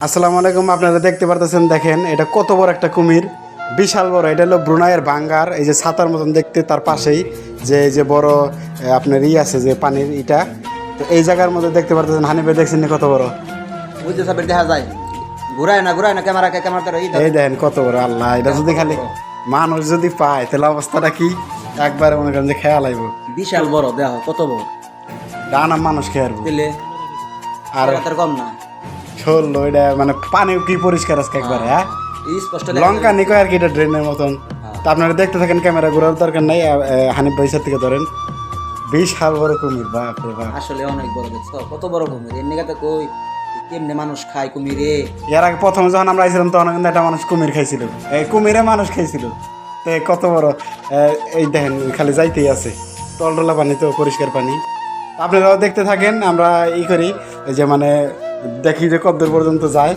আসসালামু আলাইকুম আপনারা দেখতে পারতেছেন দেখেন এটা কত বড় একটা কুমির বিশাল বড় এটা হলো ব্রুনাইয়ের ভাঙ্গার এই যে ছাতার মতন দেখতে তার পাশেই যে এই যে বড় আপনার ই আছে যে পানির ইটা তো এই জায়গার মধ্যে দেখতে পারতেছেন হানিফে দেখছেন কত বড়? বুঝতে সাবের দেখা যায়। ঘুরায় না ঘুরায় না ক্যামেরাকে ক্যামেরাতে এই এই দেখেন কত বড় আল্লাহ এটা যদি খালি মানুষ যদি পায় তাহলে অবস্থাটা কি? একবারে মনে করেন যে খেয়াল আইব। বিশাল বড় দেখো কত বড়। ডানা মানুষ খেয়ে আসব দিলে আর আর কম না। ষোলো এটা মানে পানি কি পরিষ্কার আজকে একবারে হ্যাঁ। দেখা লঙ্কা নিকো আর কি এটা ড্রেনের মতন। তা আপনারা দেখতে থাকেন ক্যামেরা ঘোরার দরকার নাই হানিফ পয়সা থেকে ধরেন। বিশাল বড় কুমির বাপ রে বাপ। আসলে অনেক বড় দেখছ কত বড় কুমির? এর নিগাতে কই? কেমনে মানুষ খায় কুমিরে? এর আগে প্রথমে যখন আমরা আইছিলাম তখন কিন্তু একটা মানুষ কুমির খাইছিল। এই কুমিরে মানুষ খাইছিল। তো কত বড় এই দেখেন খালি যাইতেই আছে। টলটলা পানি তো পরিষ্কার পানি। আপনারাও দেখতে থাকেন আমরা ই করি যে মানে দেখি যে কদ্দূর পর্যন্ত যায়।